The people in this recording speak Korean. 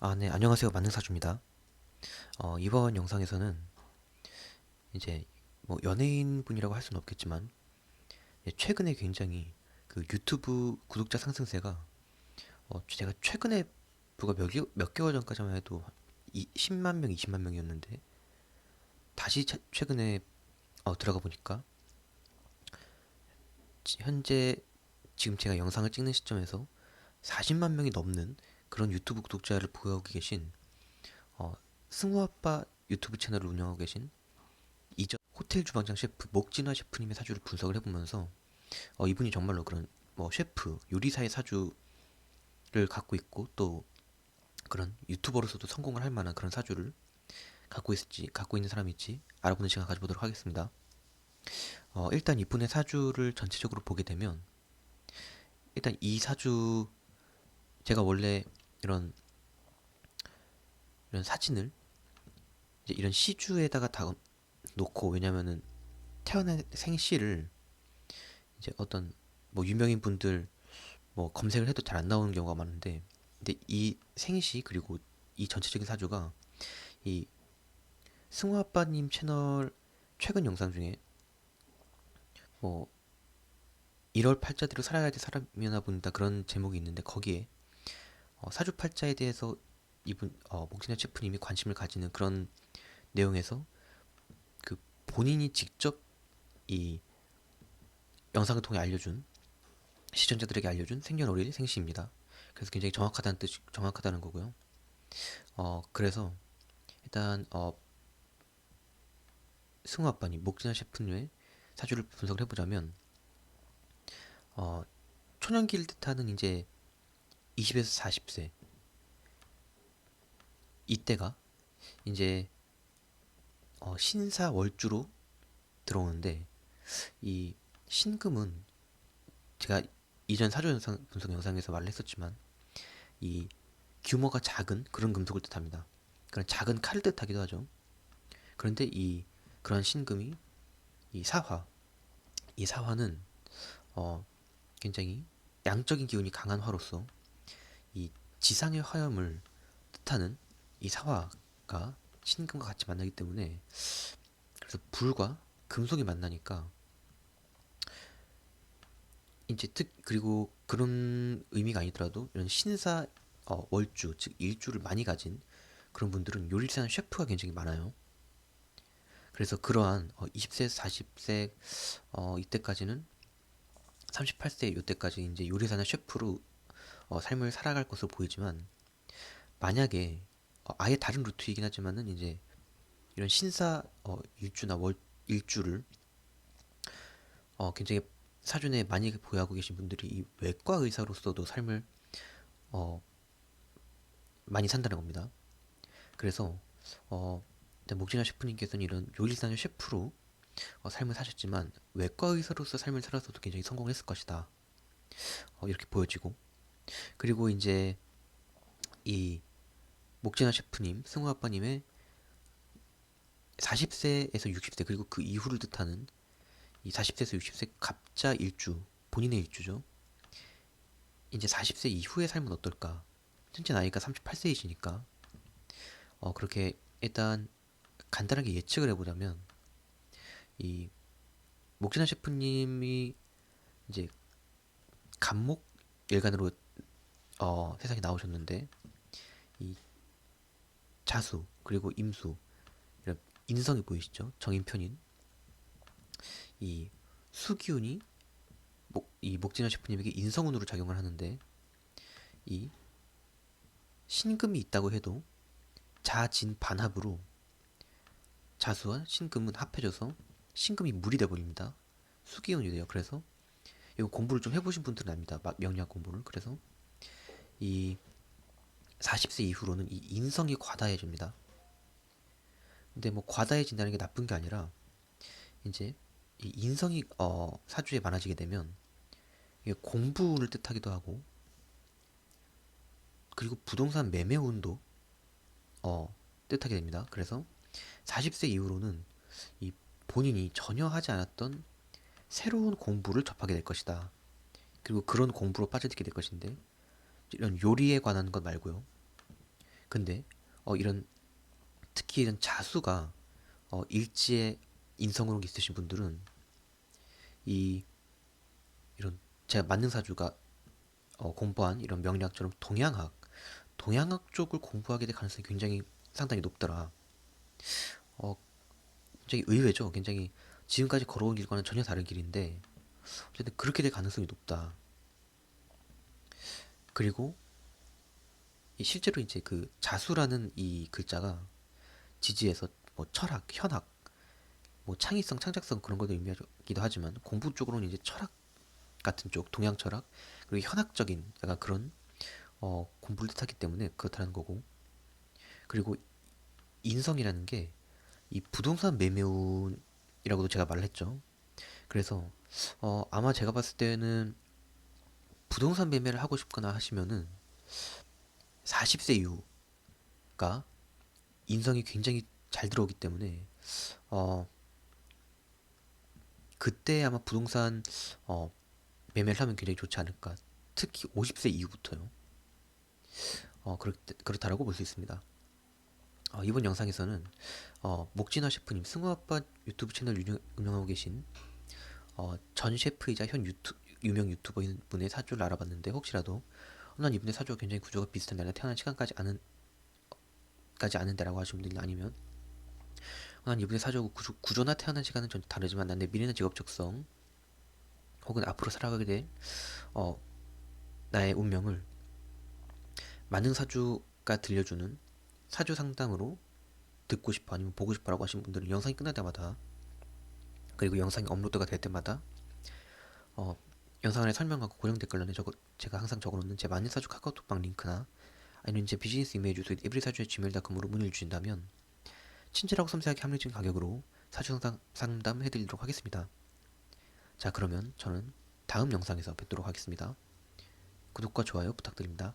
아, 네, 안녕하세요. 만능사주입니다. 어, 이번 영상에서는 이제 뭐 연예인 분이라고 할 수는 없겠지만 최근에 굉장히 그 유튜브 구독자 상승세가 어, 제가 최근에 불과 몇, 개, 몇 개월 전까지만 해도 이, 10만 명, 20만 명이었는데 다시 차- 최근에 어, 들어가 보니까 지- 현재 지금 제가 영상을 찍는 시점에서 40만 명이 넘는 그런 유튜브 구독자를 보유하고 계신 어, 승우 아빠 유튜브 채널을 운영하고 계신 이전 호텔 주방장 셰프 목진화 셰프님의 사주를 분석을 해보면서 어, 이분이 정말로 그런 뭐 셰프 요리사의 사주를 갖고 있고 또 그런 유튜버로서도 성공을 할 만한 그런 사주를 갖고 있을지 갖고 있는 사람일지 알아보는 시간 가져보도록 하겠습니다. 어, 일단 이분의 사주를 전체적으로 보게 되면 일단 이 사주 제가 원래 이런 이런 사진을 이제 이런 시주에다가 다 놓고 왜냐면은 태어난 생시를 이제 어떤 뭐 유명인 분들 뭐 검색을 해도 잘 안 나오는 경우가 많은데 근데 이 생시 그리고 이 전체적인 사주가 이 승우 아빠님 채널 최근 영상 중에 뭐 1월 팔자대로 살아야 될 사람이나 본다 그런 제목이 있는데 거기에 어, 사주팔자에 대해서 이분 어, 목진아 셰프님이 관심을 가지는 그런 내용에서 그 본인이 직접 이 영상을 통해 알려준 시청자들에게 알려준 생년월일 생시입니다. 그래서 굉장히 정확하다는 뜻 정확하다는 거고요. 어 그래서 일단 어 승우 아빠님 목진아 셰프님의 사주를 분석을 해보자면 어 초년기를 뜻하는 이제 20에서 40세 이때가 이제 어, 신사 월주로 들어오는데 이 신금은 제가 이전 사주 영상 분석 영상에서 말을 했었지만 이 규모가 작은 그런 금속을 뜻합니다. 그런 작은 칼을 뜻하기도 하죠. 그런데 이 그런 신금이 이 사화 이 사화는 어 굉장히 양적인 기운이 강한 화로서 이 지상의 화염을 뜻하는 이 사화가 신금과 같이 만나기 때문에 그래서 불과 금속이 만나니까 이제 특 그리고 그런 의미가 아니더라도 이런 신사 어, 월주 즉 일주를 많이 가진 그런 분들은 요리사나 셰프가 굉장히 많아요. 그래서 그러한 어, 20세에서 40세 어, 이때까지는 38세 이때까지 이제 요리사나 셰프로 어, 삶을 살아갈 것으로 보이지만 만약에 어, 아예 다른 루트이긴 하지만은 이제 이런 신사 어, 일주나 월 일주를 어, 굉장히 사준에 많이 보유하고 계신 분들이 이 외과 의사로서도 삶을 어, 많이 산다는 겁니다. 그래서 어, 목진아 셰프님께서는 이런 요리사나 셰프로 어, 삶을 사셨지만 외과 의사로서 삶을 살아서도 굉장히 성공했을 것이다. 어, 이렇게 보여지고 그리고 이제 이 목진아 셰프님, 승우 아빠님의 40세에서 60세 그리고 그 이후를 뜻하는 이 40세에서 60세 갑자 일주 본인의 일주죠. 이제 40세 이후의 삶은 어떨까? 현재 나이가 38세이시니까 어 그렇게 일단 간단하게 예측을 해보자면 이 목진아 셰프님이 이제 간목 일간으로 어 세상에 나오셨는데 이 자수 그리고 임수 이런 인성이 보이시죠? 정인편인 이 수기운이 목, 이 목진아 셰프님에게 인성운으로 작용을 하는데 이 신금이 있다고 해도 자진 반합으로 자수와 신금은 합해져서 신금이 물이 돼 버립니다. 수기운이 돼요. 그래서 이거 공부를 좀 해보신 분들은 압니다. 막 명리학 공부를. 그래서 이 40세 이후로는 이 인성이 과다해집니다. 근데 뭐 과다해진다는 게 나쁜 게 아니라 이제 이 인성이 어 사주에 많아지게 되면 이게 공부를 뜻하기도 하고 그리고 부동산 매매 운도 어 뜻하게 됩니다. 그래서 40세 이후로는 이 본인이 전혀 하지 않았던 새로운 공부를 접하게 될 것이다. 그리고 그런 공부로 빠져들게 될 것인데 이런 요리에 관한 것 말고요. 근데 어 이런 특히 이런 자수가 어 일지의 인성으로 있으신 분들은 이 이런 제가 만능 사주가 어 공부한 이런 명리학처럼 동양학 동양학 쪽을 공부하게 될 가능성이 굉장히 상당히 높더라. 어 굉장히 의외죠. 굉장히 지금까지 걸어온 길과는 전혀 다른 길인데 어쨌든 그렇게 될 가능성이 높다. 그리고 이 실제로 이제 그 자수라는 이 글자가 지지에서 뭐 철학, 현학, 뭐 창의성, 창작성 그런 것도 의미하기도 하지만 공부 쪽으로는 이제 철학 같은 쪽, 동양 철학 그리고 현학적인 약간 그런 어, 공부를 뜻하기 때문에 그렇다는 거고 그리고 인성이라는 게 이 부동산 매매운이라고도 제가 말을 했죠. 그래서 어, 아마 제가 봤을 때는 부동산 매매를 하고 싶거나 하시면은 40세 이후가 인성이 굉장히 잘 들어오기 때문에 어 그때 아마 부동산 어 매매를 하면 굉장히 좋지 않을까. 특히 50세 이후부터요. 어 그렇 그렇다라고 볼 수 있습니다. 어, 이번 영상에서는 어, 목진화 셰프님 승우아빠 유튜브 채널 운영, 운영하고 계신 어, 전 셰프이자 현 유튜, 유명 유튜버인 분의 사주를 알아봤는데 혹시라도 어, 난 이분의 사주가 굉장히 구조가 비슷한 나라 태어난 시간까지 아는 까지 아는데라고 하시는 분들 아니면 어, 난 이분의 사주하고 구조, 구조나 태어난 시간은 전 다르지만 난 내 미래는 직업 적성 혹은 앞으로 살아가게 될 어, 나의 운명을 만능 사주가 들려주는 사주 상담으로 듣고 싶어 아니면 보고 싶어라고 하시는 분들은 영상이 끝날 때마다 그리고 영상이 업로드가 될 때마다 어, 영상 안에 설명하고 고정 댓글란에 적어, 제가 항상 적어놓는 제 만능 사주 카카오톡방 링크나 아니면 제 비즈니스 이메일 주소 에브리사주의 gmail.com으로 문의를 주신다면 친절하고 섬세하게 합리적인 가격으로 사주 상담 해드리도록 하겠습니다. 자 그러면 저는 다음 영상에서 뵙도록 하겠습니다. 구독과 좋아요 부탁드립니다.